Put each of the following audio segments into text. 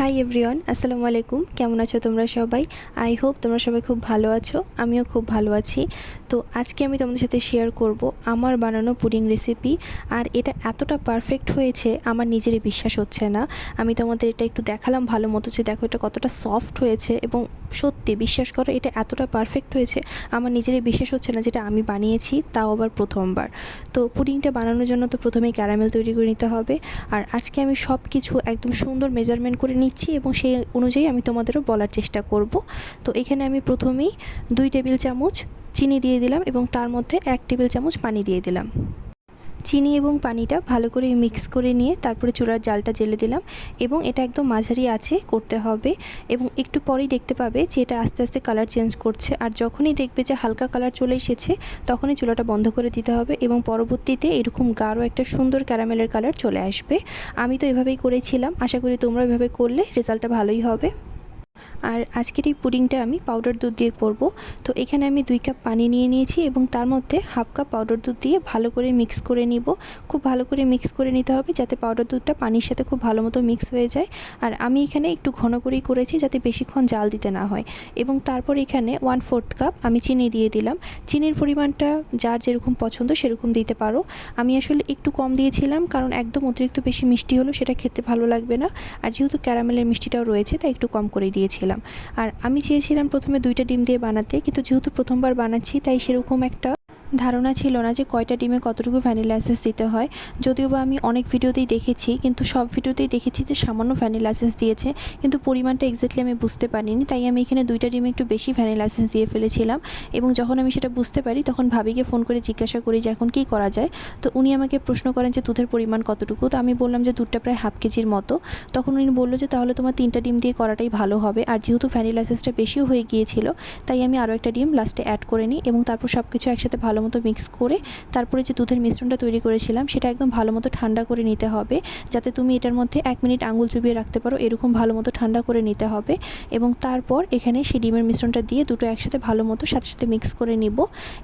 Hi everyone আসসালামু আলাইকুম কেমন আছো তোমরা সবাই? আই হোপ তোমরা সবাই খুব ভালো আছো। আমিও খুব ভালো আছি। তো আজকে আমি তোমাদের সাথে শেয়ার করব আমার বানানো পুডিং রেসিপি আর এটা এতটা পারফেক্ট হয়েছে, আমার নিজেরই বিশ্বাস হচ্ছে না। আমি তোমাদের এটা একটু দেখালাম ভালো মতো যে দেখো এটা কতটা সফট হয়েছে এবং সত্যি বিশ্বাস করো এটা এতটা পারফেক্ট হয়েছে, আমার নিজেরই বিশ্বাস হচ্ছে না যেটা আমি বানিয়েছি, তাও আবার প্রথমবার। তো পুডিংটা বানানোর জন্য তো প্রথমেই ক্যারামেল তৈরি করে নিতে হবে। আর আজকে আমি সব কিছু একদম সুন্দর মেজারমেন্ট করে নিচ্ছি এবং সেই অনুযায়ী আমি তোমাদেরও বলার চেষ্টা করব। তো এখানে আমি প্রথমেই দুই টেবিল চামচ চিনি দিয়ে দিলাম এবং তার মধ্যে এক টেবিল চামচ পানি দিয়ে দিলাম। চিনি এবং পানিটা ভালো করে মিক্স করে নিয়ে তারপরে চুলার জালটা জেলে দিলাম এবং এটা একদম মাঝারি আছে করতে হবে এবং একটু পরেই দেখতে পাবে যে এটা আস্তে আস্তে কালার চেঞ্জ করছে। আর যখনই দেখবে যে হালকা কালার চলে এসেছে, তখনই চুলাটা বন্ধ করে দিতে হবে এবং পরবর্তীতে এরকম গাঢ় একটা সুন্দর ক্যারামেলের কালার চলে আসবে। আমি তো এভাবেই করেছিলাম। আশা করি তোমরা এভাবে করলে রেজাল্টটা ভালোই হবে। আর আজকের এই পুডিংটা আমি পাউডার দুধ দিয়ে করব। তো এখানে আমি দুই কাপ পানি নিয়ে নিয়েছি এবং তার মধ্যে হাফ কাপ পাউডার দুধ দিয়ে ভালো করে মিক্স করে নিব। খুব ভালো করে মিক্স করে নিতে হবে যাতে পাউডার দুধটা পানির সাথে খুব ভালো মতো মিক্স হয়ে যায়। আর আমি এখানে একটু ঘন করেই করেছি যাতে বেশিক্ষণ জাল দিতে না হয়। এবং তারপর এখানে ওয়ান ফোর্থ কাপ আমি চিনি দিয়ে দিলাম। চিনির পরিমাণটা যার যেরকম পছন্দ সেরকম দিতে পারো। আমি আসলে একটু কম দিয়েছিলাম কারণ একদম অতিরিক্ত বেশি মিষ্টি হলো সেটা খেতে ভালো লাগবে না। আর যেহেতু ক্যারামেলের মিষ্টিটাও রয়েছে তাই একটু কম করে দিয়েছিলাম। আর আমি চেয়েছিলাম প্রথমে দুইটা ডিম দিয়ে বানাতে, কিন্তু যেহেতু প্রথমবার বানাচ্ছি, তাই সেরকম একটা ধারণা ছিল না যে কয়টা ডিমে কতটুকু ভ্যানিলা এসেন্স দিতে হয়। যদিও বা আমি অনেক ভিডিওতেই দেখেছি, কিন্তু সব ভিডিওতেই দেখেছি যে সামান্য ভ্যানিলা এসেন্স দিয়েছে, কিন্তু পরিমাণটা এক্স্যাক্টলি আমি বুঝতে পারিনি, তাই আমি এখানে দুইটা ডিমে একটু বেশি ভ্যানিলা এসেন্স দিয়ে ফেলেছিলাম। এবং যখন আমি সেটা বুঝতে পারি, তখন ভাবিকে ফোন করে জিজ্ঞাসা করি যে এখন কী করা যায়। তো উনি আমাকে প্রশ্ন করেন যে দুধের পরিমাণ কতটুকু? তো আমি বললাম যে দুধটা প্রায় হাফ কেজির মতো। তখন উনি বলল যে তাহলে তোমার তিনটা ডিম দিয়ে করাটাই ভালো হবে। আর যেহেতু ভ্যানিলা এসেন্সটা বেশিও হয়ে গিয়েছিল, তাই আমি আরও একটা ডিম লাস্টে অ্যাড করে নিই এবং তারপর সব কিছু একসাথে ভালো মতো মিক্স করে তারপরে যে দুধের মিশ্রণটা তৈরি করেছিলাম, সেটা একদম ভালো মতো ঠান্ডা করে নিতে হবে। যাতে তুমি এটার মধ্যে এক মিনিট আঙুল চুবিয়ে রাখতে পারো, এরকম ভালো মতো ঠান্ডা করে নিতে হবে। এবং তারপর এখানে সেই ডিমের মিশ্রণটা দিয়ে দুটো একসাথে ভালো মতো সাথে সাথে মিক্স করে নিব।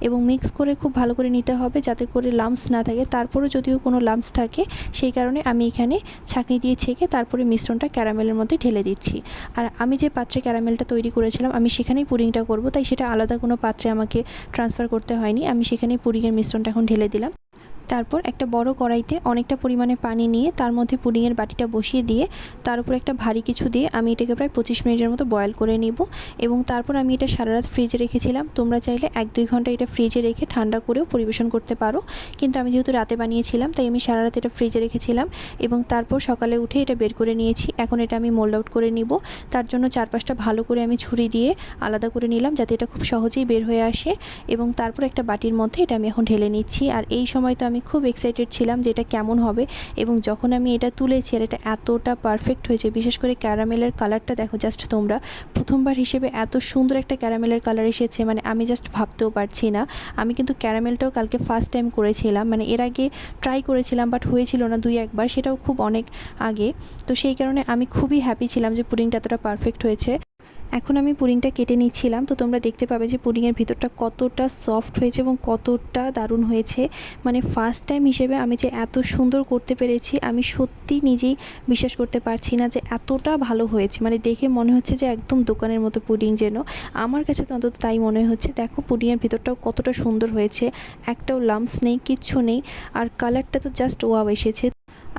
এবং মিক্স করে খুব ভালো করে নিতে হবে যাতে করে লাম্পস না থাকে। তারপরেও যদিও কোনো লাম্পস থাকে, সেই কারণে আমি এখানে ছাঁকনি দিয়ে ছেঁকে তারপরে মিশ্রণটা ক্যারামেলের মধ্যে ঢেলে দিচ্ছি। আর আমি যে পাত্রে ক্যারামেলটা তৈরি করেছিলাম, আমি সেখানেই পুডিংটা করব, তাই সেটা আলাদা কোনো পাত্রে আমাকে ট্রান্সফার করতে হয়নি। আমি সেখানেই পুরীর মিশ্রণটা এখন ঢেলে দিলাম। তারপর একটা বড় কড়াইতে অনেকটা পরিমাণে পানি নিয়ে তার মধ্যে পুডিংয়ের বাটিটা বসিয়ে দিয়ে তার উপর একটা ভারী কিছু দিয়ে আমি এটাকে প্রায় পঁচিশ মিনিটের মতো বয়েল করে নিব এবং তারপর আমি এটা সারা রাত ফ্রিজে রেখেছিলাম। তোমরা চাইলে এক দুই ঘণ্টা এটা ফ্রিজে রেখে ঠান্ডা করেও পরিবেশন করতে পারো। কিন্তু আমি যেহেতু রাতে বানিয়েছিলাম, তাই আমি সারা রাত এটা ফ্রিজে রেখেছিলাম এবং তারপর সকালে উঠে এটা বের করে নিয়েছি। এখন এটা আমি মোল্ড আউট করে নিব। তার জন্য চারপাশটা ভালো করে আমি ছুরি দিয়ে আলাদা করে নিলাম যাতে এটা খুব সহজেই বের হয়ে আসে এবং তারপর একটা বাটির মধ্যে এটা আমি এখন ঢেলে নিচ্ছি। আর এই সময় তো আমি খুব এক্সাইটেড ছিলাম যে এটা কেমন হবে এবং যখন আমি এটা তুলেছি আর এটা এতটা পারফেক্ট হয়েছে, বিশেষ করে ক্যারামেলের কালারটা দেখো জাস্ট তোমরা, প্রথমবার হিসেবে এত সুন্দর একটা ক্যারামেলের কালার এসেছে মানে আমি জাস্ট ভাবতেও পারছি না। আমি কিন্তু ক্যারামেলটাও কালকে ফার্স্ট টাইম করেছিলাম মানে এর আগে ট্রাই করেছিলাম বাট হয়েছিল না দুই একবার, সেটাও খুব অনেক আগে। তো সেই কারণে আমি খুবই হ্যাপি ছিলাম যে পুডিংটা এতটা পারফেক্ট হয়েছে। এখন আমি পুডিংটা কেটে নিচ্ছিলাম, তো তোমরা দেখতে পাবে যে পুডিংয়ের ভিতরটা কতটা সফট হয়েছে এবং কতটা দারুণ হয়েছে। মানে ফার্স্ট টাইম হিসেবে আমি যে এত সুন্দর করতে পেরেছি, আমি সত্যি নিজেই বিশ্বাস করতে পারছি না যে এতটা ভালো হয়েছে। মানে দেখে মনে হচ্ছে যে একদম দোকানের মতো পুডিং যেন। আমার কাছে তো অন্তত তাই মনে হচ্ছে, দেখো পুডিংয়ের ভিতরটাও কতটা সুন্দর হয়েছে। একটাও লাম্পস নেই, কিচ্ছু নেই। আর কালারটা তো জাস্ট ওয়াও এসেছে।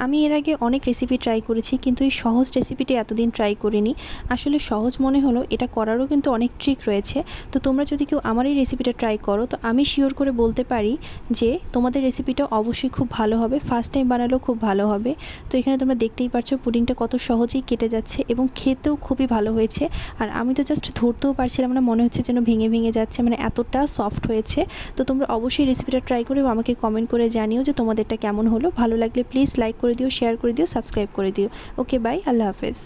আমি এর আগে অনেক রেসিপি ট্রাই করেছি, কিন্তু এই সহজ রেসিপিটি এতদিন ট্রাই করিনি। আসলে সহজ মনে হলো, এটা করারও কিন্তু অনেক ট্রিক রয়েছে। তো তোমরা যদি কেউ আমার এই রেসিপিটা ট্রাই করো, তো আমি শিওর করে বলতে পারি যে তোমাদের রেসিপিটা অবশ্যই খুব ভালো হবে ফার্স্ট টাইম বানালেও খুব ভালো হবে। তো এখানে তোমরা দেখতেই পারছ পুডিংটা কত সহজেই কেটে যাচ্ছে এবং খেতেও খুবই ভালো হয়েছে। আর আমি তো জাস্ট ধরতেও পারছিলাম না, মনে হচ্ছে যেন ভেঙে ভেঙে যাচ্ছে মানে এতটা সফট হয়েছে। তো তোমরা অবশ্যই রেসিপিটা ট্রাই করে আমাকে কমেন্ট করে জানিও যে তোমাদেরটা কেমন হলো। ভালো লাগলে প্লিজ লাইক করে দিও শেয়ার করে দিও সাবস্ক্রাইব করে দিও। ওকে বাই আল্লাহ হাফেজ।